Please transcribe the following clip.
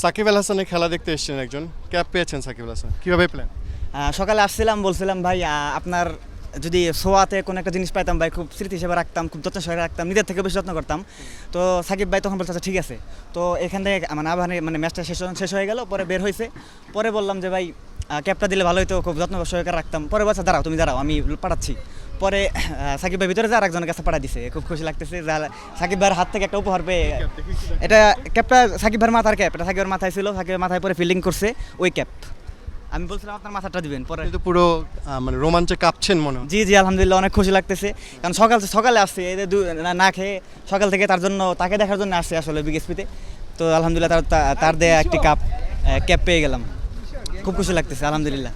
সাকিব আল হাসানের খেলা দেখতে এসেছেন একজন। ক্যাপ পেয়েছেন সাকিব আল হাসান। কীভাবে প্ল্যান? সকালে আসছিলাম, বলছিলাম, ভাই আপনার যদি সোয়াতে কোনো একটা জিনিস পাইতাম, ভাই, খুব স্মৃতি হিসেবে রাখতাম, খুব যত্ন সহকারে রাখতাম, নিজের থেকে বেশি যত্ন করতাম। তো সাকিব ভাই তখন বলছে আচ্ছা ঠিক আছে। তো এখান থেকে মানে আবার মানে ম্যাচটা শেষ শেষ হয়ে গেল, পরে বের হয়েছে পরে বললাম যে, ভাই ক্যাপটা দিলে ভালো হতো খুব যত্ন সহকারে রাখতাম। পরে বলছে, দাঁড়াও, তুমি দাঁড়াও, আমি পাঠাচ্ছি। পরে সাকিব ভাই ভিতরে যা আরেকজনের কাছে পাঠা দিছে। খুব খুশি লাগতেছে যা সাকিব ভাইয়ের হাত থেকে একটা উপহার পেয়ে এটা ক্যাপটা সাকিব ভাইয়ের মাথার ক্যাপ। এটা সাকিবের মাথায় ছিল। সাকিবের মাথায় পরে ফিল্ডিং করছে ওই ক্যাপ। আমি বলছিলাম আপনার মাথাটা দিবেন। পরে কিন্তু পুরো মানে রোমাঞ্চে কাঁপছেন মনে জি জি আলহামদুলিল্লাহ অনেক খুশি লাগতেছে। কারণ সকাল সকালে আসছে এই যে না- খেয়ে সকাল থেকে তার জন্য তাকে দেখার জন্য আসছে আসলে বিগেসপিতে তো আলহামদুলিল্লাহ তার তার দেয়া একটি কাপ ক্যাপ পেয়ে গেলাম। খুব খুশি লাগতেছে আলহামদুলিল্লাহ